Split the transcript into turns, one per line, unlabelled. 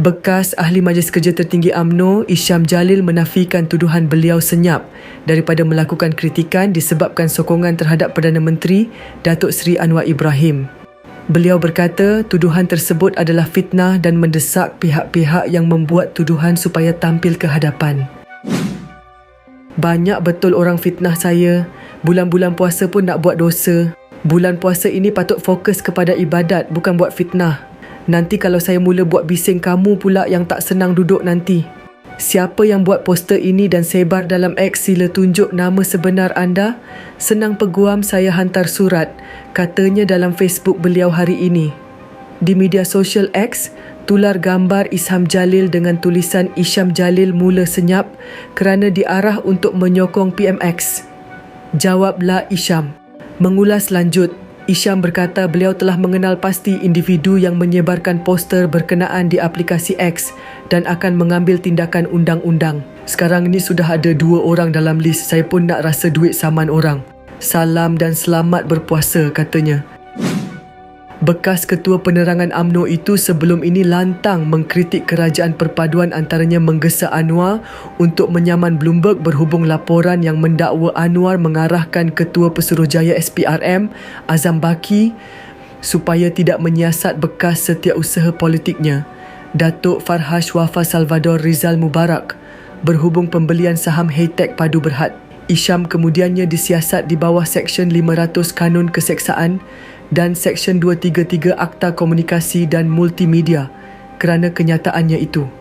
Bekas Ahli Majlis Kerja Tertinggi AMNO, Isyam Jalil menafikan tuduhan beliau senyap daripada melakukan kritikan disebabkan sokongan terhadap Perdana Menteri Datuk Seri Anwar Ibrahim. Beliau berkata tuduhan tersebut adalah fitnah dan mendesak pihak-pihak yang membuat tuduhan supaya tampil ke hadapan. Banyak betul orang fitnah saya. Bulan-bulan puasa pun nak buat dosa. Bulan puasa ini patut fokus kepada ibadat bukan buat fitnah. Nanti kalau saya mula buat bising kamu pula yang tak senang duduk nanti. Siapa yang buat poster ini dan sebar dalam X sila tunjuk nama sebenar anda? Senang peguam saya hantar surat, katanya dalam Facebook beliau hari ini. Di media sosial X, tular gambar Isham Jalil dengan tulisan Isham Jalil mula senyap kerana diarah untuk menyokong PMX. Jawablah Isham. Mengulas lanjut, Isyam berkata beliau telah mengenal pasti individu yang menyebarkan poster berkenaan di aplikasi X dan akan mengambil tindakan undang-undang. Sekarang ini sudah ada dua orang dalam list, saya pun nak rasa duit saman orang. Salam dan selamat berpuasa katanya. Bekas Ketua Penerangan AMNO itu sebelum ini lantang mengkritik kerajaan perpaduan antaranya menggesa Anwar untuk menyaman Bloomberg berhubung laporan yang mendakwa Anwar mengarahkan Ketua Pesuruhjaya SPRM Azam Baki supaya tidak menyiasat bekas setiausaha politiknya Datuk Farhash Wafa Salvador Rizal Mubarak berhubung pembelian saham Haytech Padu Berhad. Isham kemudiannya disiasat di bawah Seksyen 500 Kanun Keseksaan dan Seksyen 233 Akta Komunikasi dan Multimedia kerana kenyataannya itu.